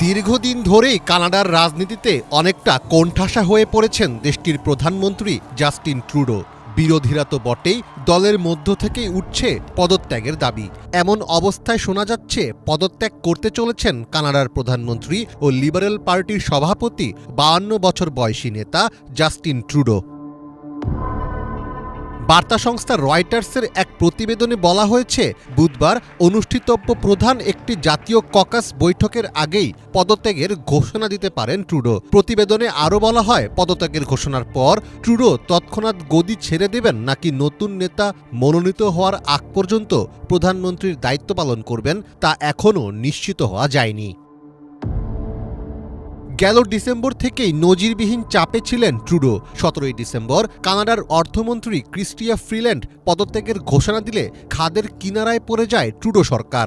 দীর্ঘদিন ধরেই কানাডার রাজনীতিতে অনেকটা কোণঠাসা হয়ে পড়েছেন দেশটির প্রধানমন্ত্রী জাস্টিন ট্রুডো। বিরোধীরা তো বটেই দলের মধ্য থেকেই উঠছে পদত্যাগের দাবি। এমন অবস্থায় শোনা যাচ্ছে পদত্যাগ করতে চলেছেন কানাডার প্রধানমন্ত্রী ও লিবারেল পার্টির সভাপতি বাহান্ন বছর বয়সী নেতা জাস্টিন ট্রুডো। বার্তা সংস্থা রয়টার্সের এক প্রতিবেদনে বলা হয়েছে, বুধবার অনুষ্ঠিতব্য প্রধান একটি জাতীয় ককাস বৈঠকের আগেই পদত্যাগের ঘোষণা দিতে পারেন ট্রুডো। প্রতিবেদনে আরও বলা হয়, পদত্যাগের ঘোষণার পর ট্রুডো তৎক্ষণাৎ গদি ছেড়ে দেবেন নাকি নতুন নেতা মনোনীত হওয়ার আগ পর্যন্ত প্রধানমন্ত্রীর দায়িত্ব পালন করবেন তা এখনও নিশ্চিত হওয়া যায়নি। গেল ডিসেম্বর থেকেই নজিরবিহীন চাপে ছিলেন ট্রুডো। সতেরোই ডিসেম্বর কানাডার অর্থমন্ত্রী ক্রিস্টিয়া ফ্রিল্যান্ড পদত্যাগের ঘোষণা দিলে খাদের কিনারায় পড়ে যায় ট্রুডো সরকার।